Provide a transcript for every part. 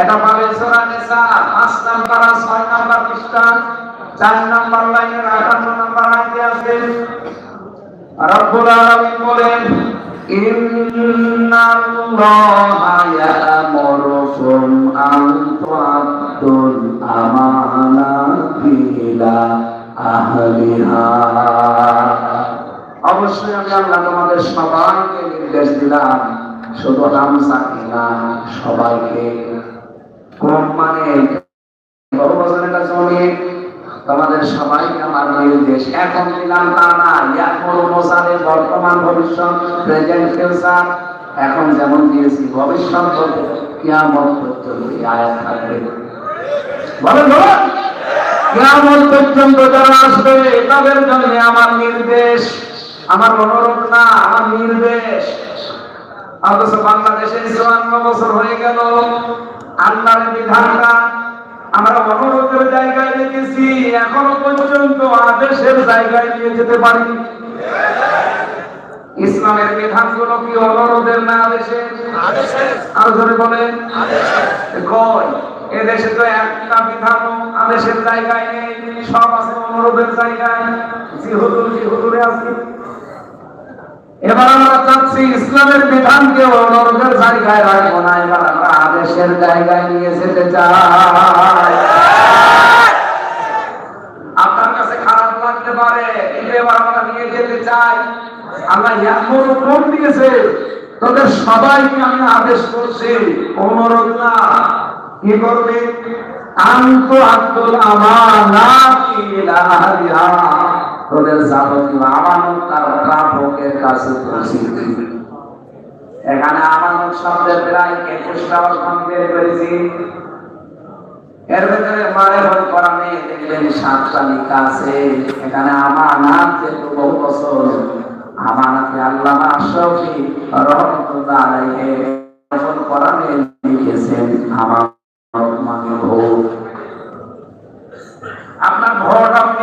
এটা পাবে সূরা নিসা 5 নাম্বার আর 6 নাম্বার পৃষ্ঠা 4 নাম্বার লাইনের 58 নাম্বার আয়াতে আছে। রব্বুল আলামিন বলেন, ইন্নাল্লাহা ইয়া'মুরুকুম আন তু'আদ্দুল আমানাতি ইলা আহলিহা। অবশ্যই আমি আল্লাহ তোমাদের সবাইকে নির্দেশ দিলাম, শুধু হামসাকে না, সবাইকে। কম মানে? বহু বছরের কাছে অনেক তোমাদের সবাইকে আমার নির্দেশ। এখন দিলাম তা না, এখন মোসাদের বর্তমান ভবিষ্যৎ প্রেজেন্ট ফিউচার এখন যেমন দিয়েছি, ভবিষ্যৎ কিয়ামত পর্যন্ত আয়াত থাকবে। বলেন। কিয়ামত পর্যন্ত যারা আসবে, তাদের জন্য আমার নির্দেশ। আমার অনুরোধ না, আমার নির্দেশ অথচ বাংলাদেশে চুয়ান্ন বছর হয়ে গেল। আল্লাহর বিধানটা আমরা অনুরোধের জায়গায় রেখেছি এখনও পর্যন্ত আদেশের জায়গায় নিয়ে যেতে পারি। ইসলামের বিধানগুলো কি অনুরোধের না আদেশের? আরও ধরে বলেন। এদেশে তো একটা বিধান আদেশের জায়গায় নেই, সব আছে অনুরোধের জায়গায়। জি হুজুর জি আছে। এবার আমরা চাচ্ছি ইসলামের বিধানকে জায়গায় রাখব না। এবার আমরা আদেশের জায়গায় নিয়ে যেতে চাই। আমরা তোদের সবাইকে আমি আদেশ করছি, অনুরোধ না। কি করবে আন্ত আব্দুল ইলা আহলিহা তোদের যাবতীয় আমানত প্রাপকের কাছে এখানে আমানত শব্দের প্রায় একুশটা অর্থ বের করেছি। এর ভেতরে দেখবেন সাতটা আছে এখানে বহু বছর লিখেছেন আমানত মানে ভোট আপনার ভোট আপনি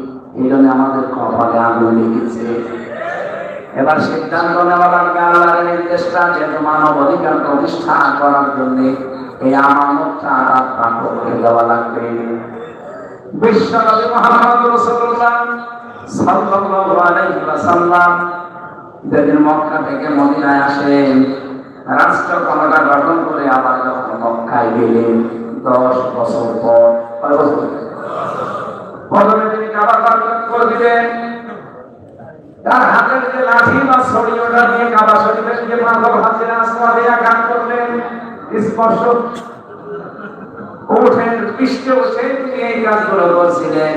এই আমাদের কপালে আগুন লেগেছে। এবার সিদ্ধান্ত নেওয়া লাগবে আল্লাহর নির্দেশটা যেহেতু মানব অধিকার প্রতিষ্ঠা করার জন্য এই আমানতটা প্রাপককে দেওয়া লাগবে। বিশ্বনবী মুহাম্মদ রাসূলুল্লাহ সাল্লাল্লাহু মক্কা থেকে মদিনায় আসেন রাষ্ট্র ক্ষমতা গঠন করে আবার যখন মক্কায় গেলেন, দশ বছর পর কয় বছর প্রথমে তিনি কাবা গঠন করে দিলেন তার হাতের যে লাঠি বা ছড়ি ওটা দিয়ে কাবা শরীফের যে মাধব হাতের আসমাদে আঘাত করলেন স্পর্শ উঠেন পৃষ্ঠে উঠে তিনি এই কাজগুলো করছিলেন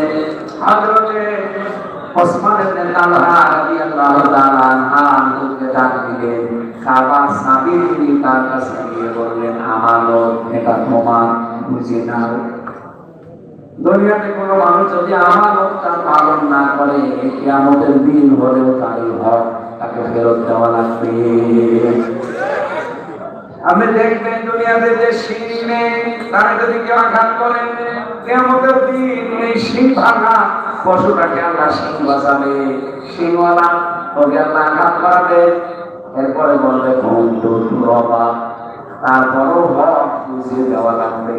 হযরতে ওসমান ইবনে তালহা রাদিয়াল্লাহু তাআলা আনহা হুজুরকে ডাক দিলেন কাবা সাবির তার কাছে গিয়ে বললেন আমারও এটা তোমার বুঝে নাও। দুনিয়াতে কোনো মানুষ যদি আমানতটা পালন না করে কিয়ামতের দিন হলেও তারই হক তাকে ফেরত দেওয়া লাগবে। আপনি দেখবেন দুনিয়াতে যে শিং নেই, তারা যদি কেউ আঘাত করেন কেমতের দিন এই শিং ভাঙা পশুটাকে আল্লাহ শিং বাঁচাবে। শিংওয়ালা ওকে আল্লাহ আঘাত করাবে। এরপরে বলবে রবা তারপরও হক বুঝিয়ে দেওয়া লাগবে।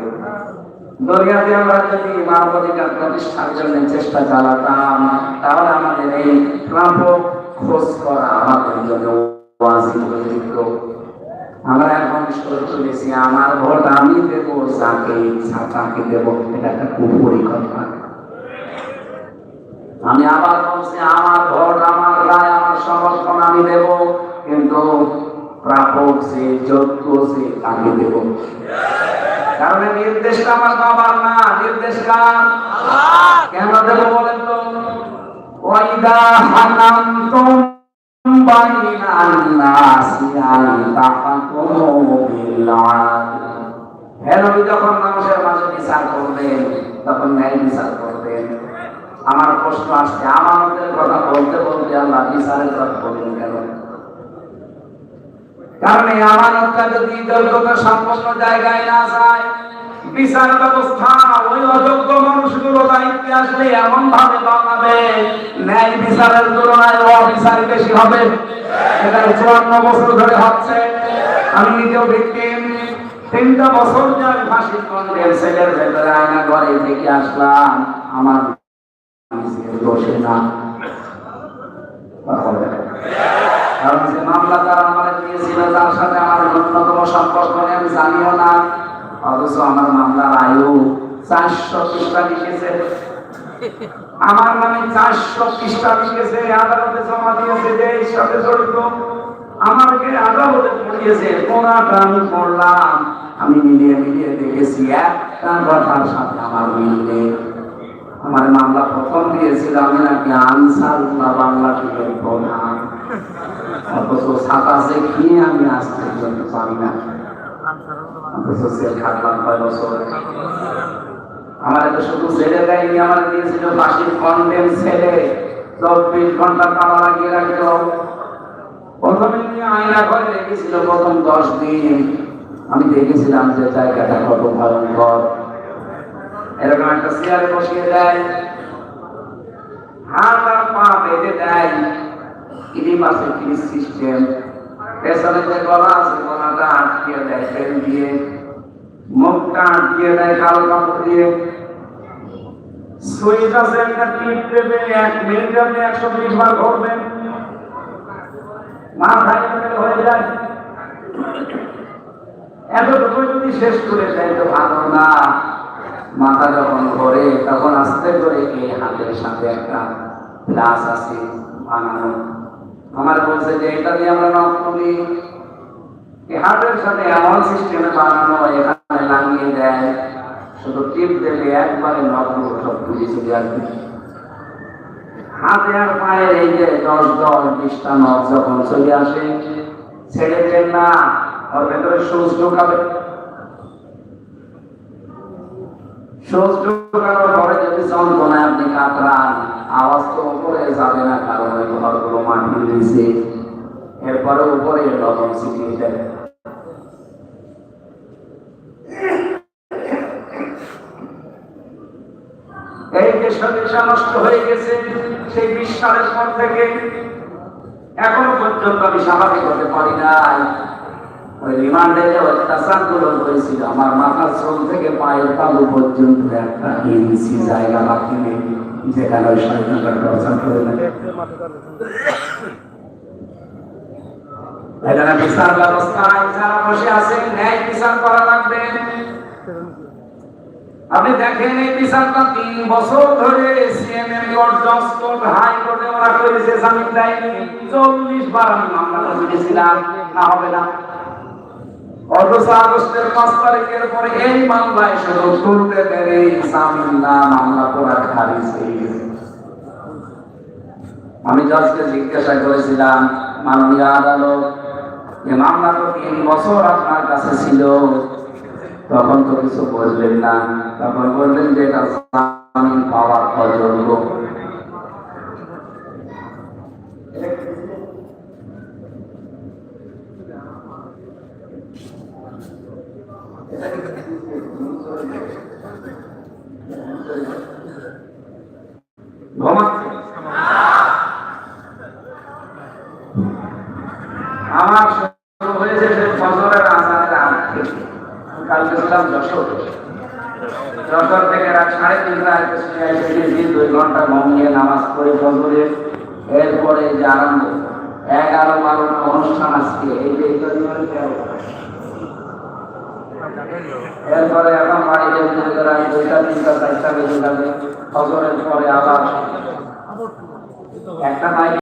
আমরা যদি মানবাধিকার প্রতিষ্ঠার জন্য চেষ্টা চালাতাম, তাহলে আমাদের এই প্রাপক খোঁজ করা আমাদের জন্য আমরা এখন তুলেছি আমার ভোট আমি দেবো যাকে তাকে দেবো। এটা একটা কুপরিকল্পনা। আমি আবার বলছি আমার ভোট আমার রায় আমার সমর্থন আমি দেব কিন্তু প্রাপক যে যোগ্য যে তাকে দেব। কারণ নির্দেশটা আমার বাবার না নির্দেশ কার কেন দেব বলেন তো? ওয়াইদা হাকামতুম বাইনান নাসি আন তাহকুমু বিল বিল আদল হে নবী যখন মানুষের মাঝে বিচার করবেন তখন ন্যায় বিচার করবেন আমার প্রশ্ন আসছে আমানতের কথা বলতে বলতে আল্লাহ বিচারের কথা বললেন কেন কারণ এই আমানতটা যদি যোগ্যতা সম্পন্ন জায়গায় না যায় বিচার ব্যবস্থা, ওই অযোগ্য মানুষগুলো দায়িত্বে আসলে এমন ভাবে বানাবে ন্যায় বিচারের তুলনায় অবিচার বেশি হবে। এটা চুয়ান্ন বছর ধরে হচ্ছে। আমি নিজেও ভিক্টিম তিনটা বছর যে আমি ফাঁসির কন্ডের ছেলের ভেতরে আয়না ঘরে থেকে আসলাম, আমার দোষে না। কারণ যে মামলা তারা আমার তার সাথে আমার ন্যূনতম সম্পর্ক আমি জানিও না। অথচ আমার মামলার আয়ু চারশো পৃষ্ঠা লিখেছে। আমার নামে চারশো পৃষ্ঠা লিখেছে, আদালতে জমা দিয়েছে যে সাথে জড়িত। আমাকে আদালতে পড়িয়েছে আমি পড়লাম? আমি মিলিয়ে মিলিয়ে দেখেছি, একটা কথার সাথে আমার মিল আমার মামলা প্রথম দিয়েছিল, আমি নাকি আনসারুল্লাহ বাংলা টিভির প্রধান। অথচ সাতাশে খেয়ে আমি আসতে পর্যন্ত পারি না? তো শুধু আমার দিয়েছিল ছেলে চব্বিশ ঘণ্টা লাগিয়ে প্রথমে আয়না ঘরে প্রথম দশ দিন আমি দেখেছিলাম যে জায়গাটা কত ভয়ঙ্কর এরকম একটা চেয়ারে বসিয়ে দেয় হাত আর পা বেঁধে দেয় আছে সিস্টেম পেছনে যে গলা আছে আটকিয়ে দেয় দিয়ে মুখটা দেয়। দিয়ে সুইচ আছে একটা টিপ দেবে এক মিনিটে আপনি একশো বিশ বার ঘুরবেন মাথায় হয়ে যায়। এতটুকু যদি শেষ করে দেয় তো ভালো না। মাথা যখন ঘরে, তখন আস্তে করে এই হাতের সাথে একটা গ্লাস আছে বানানো। আমার বলছে যে, এটা দিয়ে আমরা নখ করি হাতের সাথে এমন সিস্টেমে বানানো, এখানে লাগিয়ে দেয়, শুধু টিপ দিলে একবারে নখগুলো সব চলে আসবে। হাতে আর পায়ের এই যে দশ দশ বিশটা নখ যখন চলে আসে, ছেড়ে দেন না, ওর ভেতরে সুচ ঢোকাবে। সুচ ঢোকানোর পরে যদি যন্ত্রণায় আপনি কাতরান, আওয়াজ তো উপরে যাবে না, কারণ ওই ঘরগুলো মাটি দিয়েছে এরপরে উপরে লবণ ছিটিয়ে দেবে এই যে নষ্ট হয়ে গেছে, সেই বিশ সালের পর থেকে এখনও পর্যন্ত আমি স্বাভাবিক হতে পারি নাই। ওই রিমান্ডে যে অত্যাচারগুলো করেছিল আমার মাথার চোখ থেকে পায়ের তালু পর্যন্ত একটা ইঞ্চি জায়গা বাকি নেই, যেখানে ওই স্বাধীনতার প্রচার করে না এখানে বিচার ব্যবস্থায় যারা বসে আছেন, ন্যায় বিচার করা লাগবে। আপনি দেখেন এই বিচারটা তিন বছর ধরে সিএমএম কোর্ট জজ কোর্ট হাই কোর্টে ওরা করেছে জামিন দেয়নি। চল্লিশ বার আমি মামলা করেছিলাম না হবে না। অথচ আগস্টের পাঁচ তারিখের পরে এই মামলায় শুধু তুলতে পেরে না, মামলা করা খারিজ আমি জজকে জিজ্ঞাসা করেছিলাম, মাননীয় আদালত, যে মামলা তো তিন বছর আপনার কাছে ছিল তখন তো কিছু বললেন না। তখন বললেন যে এটা জামিন পাওয়ার অযোগ্য। ঘুমাচ্ছে ঘণ্টা ঘুমিয়ে নামাজ পড়ে ফজরে, এরপরে যে আরম্ভ এগারো বারো অনুষ্ঠান আজকে এই যে। এরপরে এখন বাড়িতে যেতে রাত দুইটা, তিনটা, চারটা বেজে যাবে, ফজরের পরে আবার একটা নাই